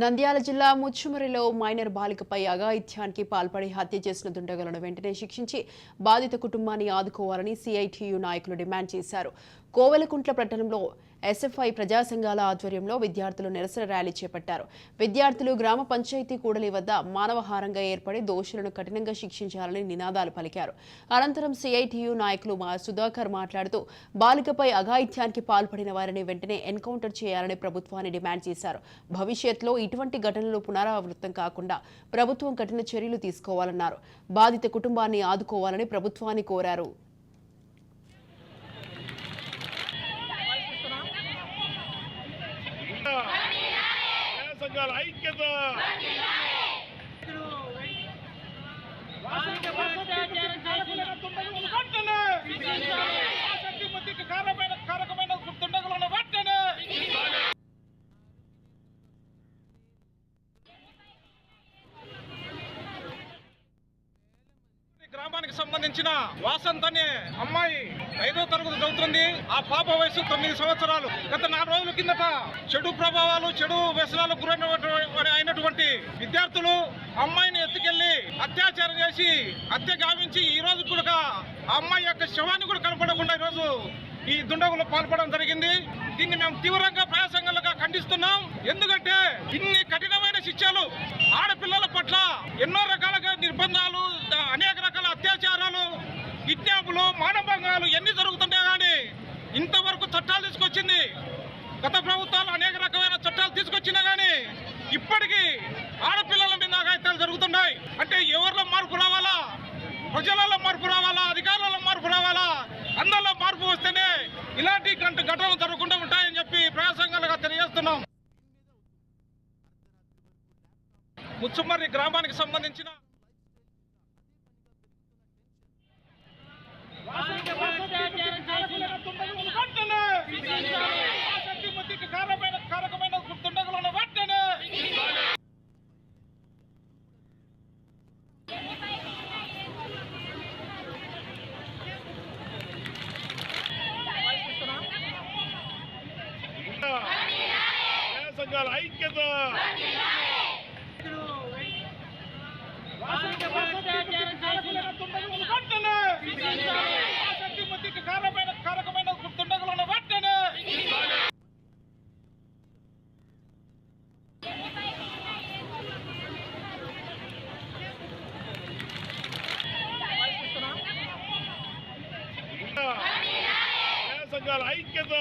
నంద్యాల జిల్లా ముచ్చుమరిలో మైనర్ బాలికపై అఘాయిత్యానికి పాల్పడి హత్య చేసిన దుండగులను వెంటనే శిక్షించి బాధిత కుటుంబాన్ని ఆదుకోవాలని సిఐటియు నాయకులు డిమాండ్ చేశారు. కోవెలకుంట్ల పట్టణంలో ఎస్ఎఫ్ఐ ప్రజా సంఘాల ఆధ్వర్యంలో విద్యార్థులు నిరసన ర్యాలీ చేపట్టారు. విద్యార్థులు గ్రామ పంచాయతీ కూడలి వద్ద మానవహారంగా ఏర్పడి దోషులను కఠినంగా శిక్షించాలని నినాదాలు పలికారు. అనంతరం సిఐటియు నాయకులు మా సుధాకర్ మాట్లాడుతూ బాలికపై అఘాయిత్యానికి పాల్పడిన వారిని వెంటనే ఎన్కౌంటర్ చేయాలని ప్రభుత్వాన్ని డిమాండ్ చేశారు. భవిష్యత్తులో ఇటువంటి ఘటనలు పునరావృతం కాకుండా ప్రభుత్వం కఠిన చర్యలు తీసుకోవాలన్నారు. బాధిత కుటుంబాన్ని ఆదుకోవాలని ప్రభుత్వాన్ని కోరారు. ఐక్యత. ఈ సంబంధించిన వాసంత్ అనే అమ్మాయి ఐదో తరగతి చదువుతుంది. ఆ పాప వయసు తొమ్మిది సంవత్సరాలు. గత నాలుగు రోజుల కిందట చెడు ప్రభావాలు చెడు వ్యసనాలకు గురైన అయినటువంటి విద్యార్థులు అమ్మాయిని ఎత్తుకెళ్ళి అత్యాచారం చేసి హత్య గావించి ఈ రోజు కూడా అమ్మాయి యొక్క శవాన్ని కూడా కనపడకుండా ఈ రోజు ఈ దుండగులు పాల్పడడం జరిగింది. దీన్ని మేము తీవ్రంగా ప్రయాసంగా ఖండిస్తున్నాం. ఎందుకంటే ఇన్ని కఠినమైన శిక్షలు ఆడపిల్లల పట్ల ఎన్నో గత ప్రభుత్వాలు అనేక రకమైన చట్టాలు తీసుకొచ్చినా కానీ ఇప్పటికీ ఆడపిల్లల మీద అఘాయిత్యాలు జరుగుతున్నాయి. అంటే ఎవరిలో మార్పు రావాలా? ప్రజలలో మార్పు రావాలా? అధికారులలో మార్పు రావాలా? అందరిలో మార్పు వస్తేనే ఇలాంటి గంట ఘటనలు జరగకుండా ఉంటాయని చెప్పి ప్రయాసంగాలుగా తెలియజేస్తున్నాం. ముచ్చుమర్రి గ్రామానికి సంబంధించిన వెంటనే ఆసక్తి బుద్ధికి కారమైన కారకమైన దుండగులను వెంటనే సంఘాల ఐక్యత. కారకమైన దుండగులను వెంటనే సంఘాల ఐక్యత